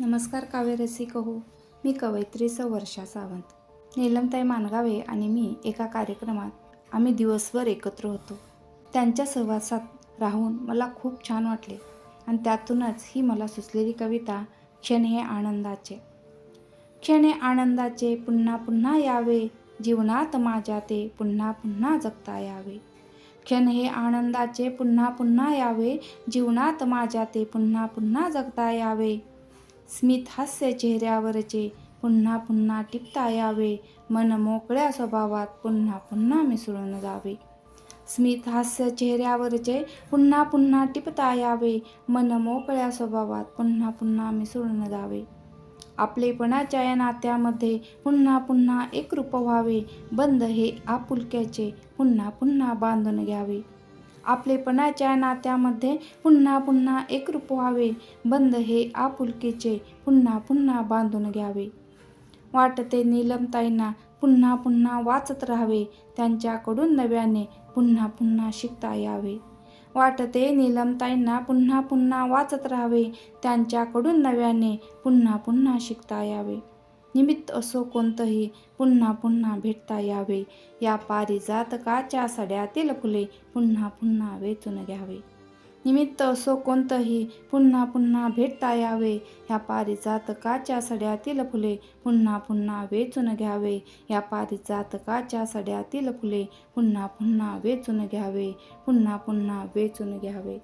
नमस्कार काव्य रसिक हो मी कवयित्री सौ वर्षा सावंत. नीलमताई मानगावे आणि मी एका कार्यक्रमात आम्ही दिवसभर एकत्र होतो. त्यांच्या सहवासात राहून मला खूप छान वाटले आणि त्यातूनच ही मला सुचलेली कविता क्षण हे आनंदाचे. क्षण हे आनंदाचे पुन्हा पुन्हा यावे. जीवनात माझ्या ते पुन्हा पुन्हा जगता यावे. क्षण हे आनंदाचे पुन्हा पुन्हा यावे. जीवनात माझ्या ते पुन्हा पुन्हा जगता यावे. स्मित हास्य चेहऱ्यावरचे पुन्हा पुन्हा टिपता यावे. मन मोकळ्या स्वभावात पुन्हा पुन्हा मिसळून जावे. स्मित हास्य चेहऱ्यावरचे पुन्हा पुन्हा टिपता यावे. मन मोकळ्या स्वभावात पुन्हा पुन्हा मिसळून जावे. आपलेपणाच्या या नात्यामध्ये पुन्हा पुन्हा एकरूप व्हावे. बंद हे आपुलक्याचे पुन्हा पुन्हा बांधून घ्यावे. आपलेपणाच्या नात्यामध्ये पुन्हा पुन्हा एकरूप व्हावे. बंद हे आपुलकीचे पुन्हा पुन्हा बांधून घ्यावे. वाटते नीलमताईंना पुन्हा पुन्हा वाचत राहावे. त्यांच्याकडून नव्याने पुन्हा पुन्हा शिकता यावे. वाटते नीलमताईंना पुन्हा पुन्हा वाचत राहावे. त्यांच्याकडून नव्याने पुन्हा पुन्हा शिकता यावे. निमित्त असो कोणतंही पुन्हा पुन्हा भेटता यावे. या पारिजातकाच्या सड्यातील फुले पुन्हा पुन्हा वेचून घ्यावे. निमित्त असो कोणतंही पुन्हा पुन्हा भेटता यावे. या पारिजातकाच्या सड्यातील फुले पुन्हा पुन्हा वेचून घ्यावे. या पारिजातकाच्या सड्यातील फुले पुन्हा पुन्हा वेचून घ्यावे. पुन्हा पुन्हा वेचून घ्यावे.